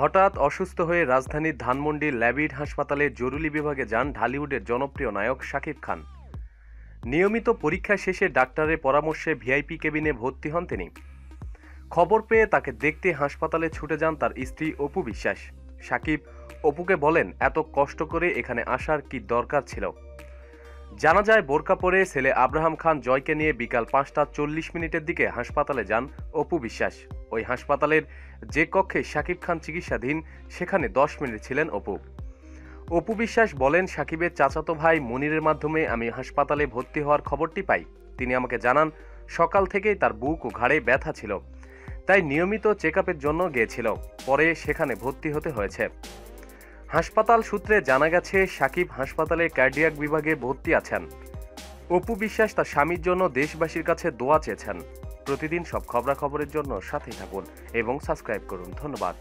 হঠাৎ অসুস্থ হয়ে রাজধানীর ধানমন্ডির ল্যাবিড হাসপাতালে জরুরি বিভাগে যান ঢালিউডের জনপ্রিয় নায়ক শাকিব খান। নিয়মিত পরীক্ষা শেষে ডাক্তারের পরামর্শে ভিআইপি কেবিনে ভর্তি হন তিনি। খবর পেয়ে তাকে দেখতে হাসপাতালে ছুটে যান তার স্ত্রী অপু বিশ্বাস। সাকিব অপুকে বলেন, এত কষ্ট করে এখানে আসার কি দরকার ছিল? জানা যায়, বোরকা পরে ছেলে আব্রাহাম খান জয়কে নিয়ে বিকাল পাঁচটা চল্লিশ মিনিটের দিকে হাসপাতালে যান অপু বিশ্বাস। ওই হাসপাতালের যে কক্ষে শাকিব খান চিকিৎসাধীন, সেখানে দশ মিনিট ছিলেন অপু। অপু বিশ্বাস বলেন সাকিবের চাচাতো ভাই মনিরের মাধ্যমে আমি হাসপাতালে ভর্তি হওয়ার খবরটি পাই। তিনি আমাকে জানান, সকাল থেকেই তার বুক ও ঘাড়ে ব্যথা ছিল। তাই নিয়মিত চেক জন্য গিয়েছিল। পরে সেখানে ভর্তি হতে হয়েছে। হাসপাতাল সূত্রে জানা গেছে, সাকিব হাসপাতালে কার্ডিয়াক বিভাগে ভর্তি আছেন। অপু বিশ্বাস তার স্বামীর জন্য দেশবাসীর কাছে দোয়া চেয়েছেন। প্রতিদিন সব খবরাখবরের জন্য সাথেই থাকুন এবং সাবস্ক্রাইব করুন। ধন্যবাদ।